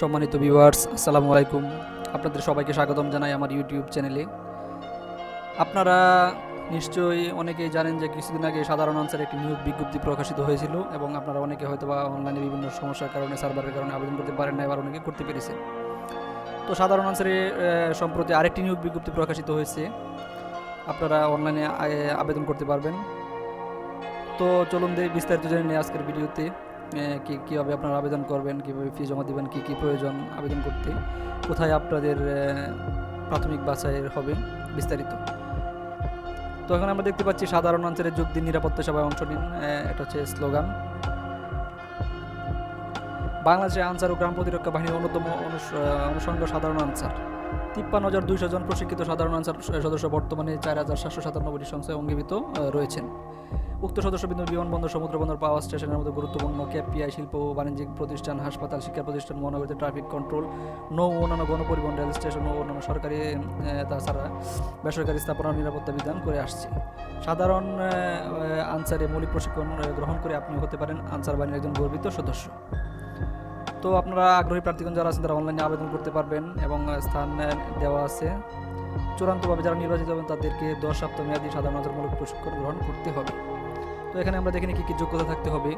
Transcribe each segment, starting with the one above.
সম্মানিত ভিউয়ার্স আসসালামু আলাইকুম। আপনাদের সবাইকে স্বাগতম জানাই আমার ইউটিউব চ্যানেলে আপনারা নিশ্চয়ই অনেকেই জানেন যে কিছুদিন আগে সাধারণ আনসার একটি নিয়োগ বিজ্ঞপ্তি প্রকাশিত হয়েছিল এবং আপনারা অনেকে হয়তো বা অনলাইনে বিভিন্ন সমস্যার কারণে সার্ভারের কারণে আবেদন করতে পারেন না এবার অনেকে করতে পেরেছেন। তো সাধারণ আনসারে সম্প্রতি আরেকটি নিয়োগ বিজ্ঞপ্তি প্রকাশিত হয়েছে। আপনারা অনলাইনে আবেদন করতে পারবেন। তো চলুন বিস্তারিত জেনে নিই আজকের ভিডিওতে। কি, কীভাবে আপনারা আবেদন করবেন, কীভাবে ফি জমা দেবেন, কী কী প্রয়োজন আবেদন করতে, কোথায় আপনাদের প্রাথমিক বাছাইয়ের হবে বিস্তারিত। তো এখন আমরা দেখতে পাচ্ছি সাধারণ অঞ্চলের যোগ দিন নিরাপত্তা সভায় অংশ নিন। এটা হচ্ছে স্লোগান। বাংলাদেশের আনসার ও গ্রাম প্রতিরক্ষা বাহিনীর অন্যতম অনুষঙ্গ সাধারণ আনসার। তিপ্পান্ন হাজার দুইশো জন প্রশিক্ষিত সাধারণ আনসার সদস্য বর্তমানে চার হাজার সাতশো সাতানব্বইটি সংস্থায় অঙ্গীভূত রয়েছেন। উক্ত সদস্য সদস্যবৃন্দ বিমানবন্দর সমুদ্র বন্দর, পাওয়ার স্টেশনের মতো গুরুত্বপূর্ণ কেপিআই শিল্প ও বাণিজ্যিক প্রতিষ্ঠান, হাসপাতাল, শিক্ষা প্রতিষ্ঠান মহানগরীতে ট্রাফিক কন্ট্রোল, নৌ অন্যান্য গণপরিবহন, রেল স্টেশন ও অন্যান্য সরকারি তাছাড়া বেসরকারি স্থাপনার নিরাপত্তা বিধান করে আসছে। সাধারণ আনসারে মৌলিক প্রশিক্ষণ গ্রহণ করে আপনি হতে পারেন আনসার বাহিনীর একজন গর্বিত সদস্য। তো আপনারা আগ্রহী প্রার্থীগণ যারা আছেন তারা অনলাইনে আবেদন করতে পারবেন এবং স্থান দেওয়া আছে। চূড়ান্তভাবে যারা নির্বাচিত হবেন তাদেরকে দশ সপ্তাহ মেয়াদী সাধারণ আনসার মৌলিক প্রশিক্ষণ গ্রহণ করতে হবে। তো এখানে আমরা দেখে নিই কী কী যোগ্যতা থাকতে হবে।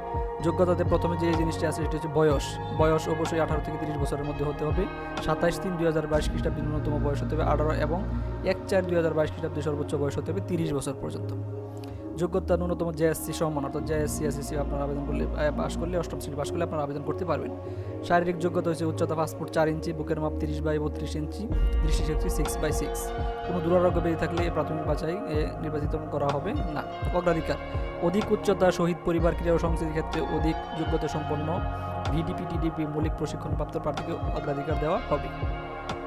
যোগ্যতাতে প্রথমে যে জিনিসটি আছে সেটি হচ্ছে বয়স। বয়স অবশ্যই আঠারো থেকে তিরিশ বছরের মধ্যে হতে হবে। সাতাইশ তিন দুই হাজার বাইশ খ্রিস্টাব্দে ন্যূনতম বয়স হতে হবে আঠারো এবং এক চার দুই হাজার বাইশ খ্রিস্টাব্দে সর্বোচ্চ বয়স হতে হবে তিরিশ বছর পর্যন্ত। যোগ্যতা ন্যূনতম জেএসসি সমান, অর্থাৎ জেএসসি এসএসসি আপনার আবেদন করলে পাস করলে, অষ্টম শ্রেণি পাস করলে আপনারা আবেদন করতে পারবেন। শারীরিক যোগ্যতা হচ্ছে উচ্চতা পাসপোর্ট চার ইঞ্চি, বুকের মাপ তিরিশ বাই বত্রিশ ইঞ্চি দৃষ্টিশক্তি সিক্স বাই সিক্স কোনো দুরারোগ্য বেরিয়ে থাকলে প্রাথমিক বাছাই, এ, নির্বাচিত করা হবে না। অগ্রাধিকার। অধিক উচ্চতা শহীদ পরিবার, ক্রীড়া ও সংস্কৃতির ক্ষেত্রে অধিক যোগ্যতা সম্পন্ন ভিডিপি টিডিপি মৌলিক প্রশিক্ষণপ্রাপ্ত প্রার্থীকে অগ্রাধিকার দেওয়া হবে।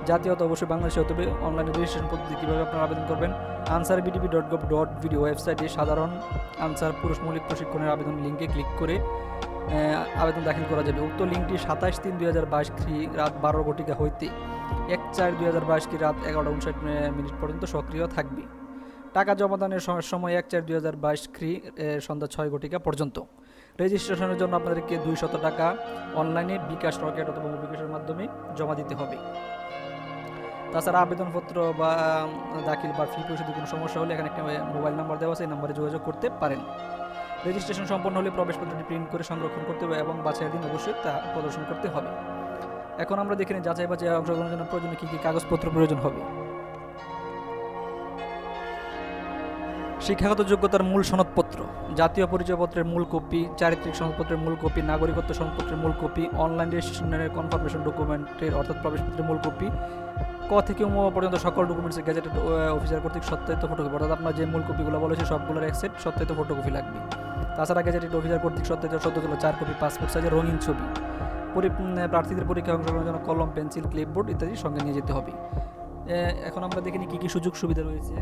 জাতীয়তা অবশ্যই বাংলাদেশে হতে হবে। অনলাইনে রেজিস্ট্রেশন পদ্ধতি কীভাবে আপনারা আবেদন করবেন? Ansar VDP dot gov dot BD ওয়েবসাইটে সাধারণ আনসার পুরুষ মৌলিক প্রশিক্ষণের আবেদন লিঙ্কে ক্লিক করে আবেদন দাখিল করা যাবে। উক্ত লিঙ্কটি সাতাশ তিন দুই হাজার বাইশ রাত বারো ঘটিকা হইতে এক চার দুই হাজার বাইশ কি রাত এগারোটা উনষাট মিনিট পর্যন্ত সক্রিয় থাকবে। টাকা জমাদানের সময় এক চার দুই হাজার বাইশ খ্রি সন্ধ্যা ছয় ঘটিকা পর্যন্ত। রেজিস্ট্রেশনের জন্য আপনাদেরকে দুইশত টাকা অনলাইনে বিকাশ রকেট অথবা বিকাশের মাধ্যমে জমা দিতে হবে। তাছাড়া আবেদনপত্র বা দাখিল বা ফি পরিশোধে কোনো সমস্যা হলে এখানে একটা মোবাইল নাম্বার দেওয়া আছে, এই নাম্বারে যোগাযোগ করতে পারেন। রেজিস্ট্রেশন সম্পন্ন হলে প্রবেশপত্রটি প্রিন্ট করে সংরক্ষণ করতে হবে এবং বাছাইয়ের দিন অবশ্যই তা প্রদর্শন করতে হবে। এখন আমরা দেখে নিই যাচাই বাছাই অংশগ্রহণের জন্য প্রয়োজনে কী কী কাগজপত্র প্রয়োজন হবে। শিক্ষাগত যোগ্যতার মূল সনদপত্র, জাতীয় পরিচয়পত্রের মূল কপি, চারিত্রিক সনদপত্রের মূল কপি, নাগরিকত্ব সনদপত্রের মূল কপি, অনলাইন রেজিস্ট্রেশনের কনফার্মেশন ডকুমেন্টের অর্থাৎ প্রবেশপত্রের মূল কপি, ক থেকে উম পর্যন্ত সকল ডকুমেন্টস গেজেটেড অফিসার কর্তৃক সত্যায়িত ফটোকপি অর্থাৎ আপনার যে মূল কপিগুলো বলেছে সবগুলোর এক সেট সত্যায়িত ফটোকপি লাগবে। তাছাড়া গেজেটেড অফিসার কর্তৃক সত্যায়িত সদ্যতলা চার কপি পাসপোর্ট সাইজের রঙিন ছবি, পরি প্রার্থীদের পরীক্ষায় অংশগ্রহণের জন্য কলম পেন্সিল ক্লিপবোর্ড ইত্যাদি সঙ্গে নিয়ে যেতে হবে। এখন আমরা দেখিনি কী কী সুযোগ সুবিধা রয়েছে।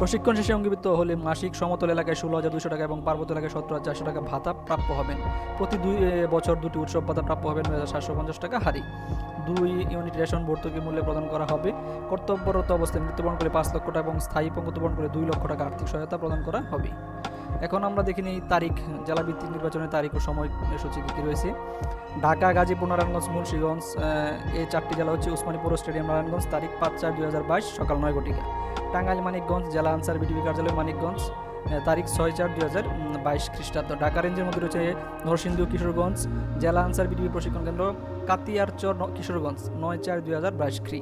প্রশিক্ষণ শেষে অঙ্গীভূত হলে মাসিক সমতল এলাকায় ষোলো হাজার দুশো টাকা এবং পার্বত্য এলাকায় সতেরো হাজার চারশো টাকা ভাতা প্রাপ্য হবেন। প্রতি দুই বছর দুটি উৎসব ভাতা প্রাপ্য হবেন নয় হাজার সাতশো পঞ্চাশ টাকা হারি। দুই ইউনিট রেশন ভর্তুকি মূল্যে প্রদান করা হবে। কর্তব্যরত অবস্থায় মৃত্যুবরণ করে পাঁচ লক্ষ টাকা এবং স্থায়ী পঙ্গতবরণ করে দুই লক্ষ টাকা আর্থিক সহায়তা প্রদান করা হবে। এখন আমরা দেখিনি তারিখ জেলা ভিত্তিক নির্বাচনের তারিখ ও সময় সূচি কী কী রয়েছে। ঢাকা, গাজীপুর, নারায়ণগঞ্জ, মুন্সীগঞ্জ এই চারটি জেলা হচ্ছে উসমানীপুর স্টেডিয়াম, নারায়ণগঞ্জ, তারিখ পাঁচ চার দুই হাজার বাইশ, সকাল নয় ঘটিকা টাঙ্গাইল, মানিকগঞ্জ জেলা আনসার বিডিবি কার্যালয়, মানিকগঞ্জ তারিখ ছয় চার দুই হাজার বাইশ খ্রিস্টাব্দ। ঢাকা রেঞ্জের মধ্যে রয়েছে নরসিংদী কিশোরগঞ্জ জেলা আনসার বিডিবি প্রশিক্ষণ কেন্দ্র কাতিয়ারচর কিশোরগঞ্জ, নয় চার দুই হাজার বাইশ খ্রি।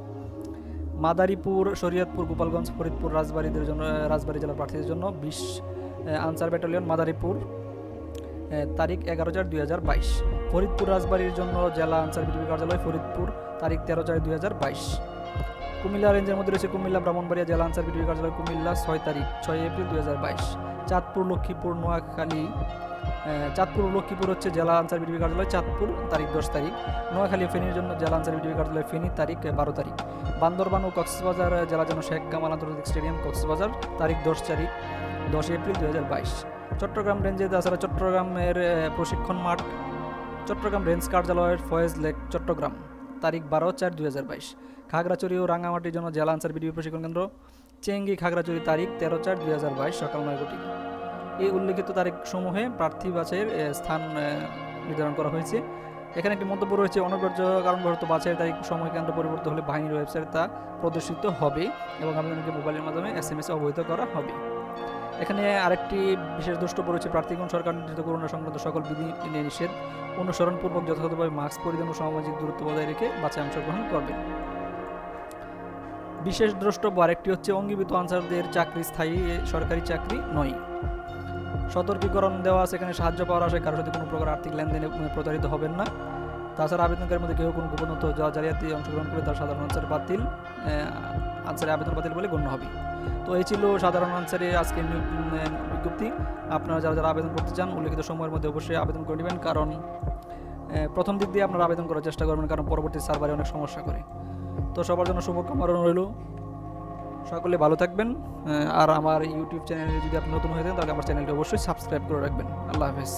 মাদারীপুর, শরীয়তপুর, গোপালগঞ্জ, ফরিদপুর, রাজবাড়িদের জন্য রাজবাড়ী জেলার প্রার্থীদের জন্য বিশ আনসার ব্যাটালিয়ন, মাদারীপুর তারিখ এগারো চার দুই হাজার বাইশ। ফরিদপুর, রাজবাড়ির জন্য জেলা আনসার বিডিবি কার্যালয়, ফরিদপুর, তারিখ তেরো চার দুই হাজার বাইশ। কুমিল্লা রেঞ্জের মধ্যে রয়েছে কুমিল্লা, ব্রাহ্মণবাড়িয়া জেলা আনসার বিডিবি কার্যালয়, কুমিল্লা, ছয় তারিখ, ছয় এপ্রিল দু হাজার বাইশ। চাঁদপুর, লক্ষ্মীপুর, নোয়াখালী চাঁদপুর, লক্ষ্মীপুর হচ্ছে জেলা আনসার বিডিবি কার্যালয়, চাঁদপুর তারিখ দশ তারিখ। নোয়াখালী ফেনীর জন্য জেলা আনসার বিডিবি কার্যালয় ফেনী তারিখ বারো তারিখ। বান্দরবান ও কক্সবাজার জেলা জন্য শেখ কামাল আন্তর্জাতিক স্টেডিয়াম কক্সবাজার তারিখ দশ তারিখ, দশ এপ্রিল দুই হাজার বাইশ। চট্টগ্রাম রেঞ্জে তাছাড়া চট্টগ্রামের প্রশিক্ষণ মাঠ, চট্টগ্রাম রেঞ্জ কার্যালয়ের ফয়েজ লেক, চট্টগ্রাম। তারিখ বারো চার দুই হাজার বাইশ। খাগড়াছড়ি ও রাঙামাটির জন্য জেলা আনসার বিডিবি প্রশিক্ষণ কেন্দ্র। চেঙ্গি খাগড়াছড়ি তারিখ তেরো চার দুই হাজার বাইশ, সকাল নয় কোটি এই উল্লেখিত তারিখ সমূহে প্রার্থী বাছাইয়ের স্থান নির্ধারণ করা হয়েছে। এখানে একটি মন্তব্য রয়েছে অনবর্য কারণবশত বাছাইয়ের তারিখ সময় কেন্দ্র পরিবর্তন হলে বাহিনীর ওয়েবসাইটে তা প্রদর্শিত হবে এবং আবেদনকে মোবাইলের মাধ্যমে এস এম এস অবহিত করা হবে। এখানে আরেকটি বিশেষ দ্রষ্টব্য রয়েছে প্রার্থীগণ সরকার নির্ধারিত করোনা সংক্রান্ত সকল বিধি নিষেধ। অনুসরণপূর্বক যথাযথভাবে মাস্ক পরিধান ও সামাজিক দূরত্ব বজায় রেখে বাছাই অংশগ্রহণ করবেন। বিশেষ দ্রষ্টব্য আরেকটি হচ্ছে অঙ্গীভূত আনসারদের চাকরি স্থায়ী সরকারি চাকরি নয়। সতর্কীকরণ দেওয়া আছে, এখানে সাহায্য পাওয়ার আশায় কারোর সাথে কোনো প্রকার আর্থিক লেনদেনে প্রতারিত হবেন না। তাছাড়া আবেদনকারীর মধ্যে কেউ কোনো গোপন তথ্য যা জালিয়াতি অংশগ্রহণ করে তার সাধারণ আনসার বাতিল আনসারে আবেদন বাতিল বলে গণ্য হবে। তো এই ছিল সাধারণ আনসারে আজকে বিজ্ঞপ্তি। আপনারা যারা যারা আবেদন করতে চান, উল্লেখিত সময়ের মধ্যে অবশ্যই আবেদন করে নেবেন। কারণ প্রথম দিক দিয়ে আপনারা আবেদন করার চেষ্টা করবেন, কারণ পরবর্তী সার্ভারে অনেক সমস্যা করে। তো সবার জন্য শুভকামনা রইল। সকলে ভালো থাকবেন। আর আমার ইউটিউব চ্যানেলে যদি আপনি নতুন হয়ে থাকেন, তাহলে আমার চ্যানেলটি অবশ্যই সাবস্ক্রাইব করে রাখবেন। আল্লাহ হাফেজ।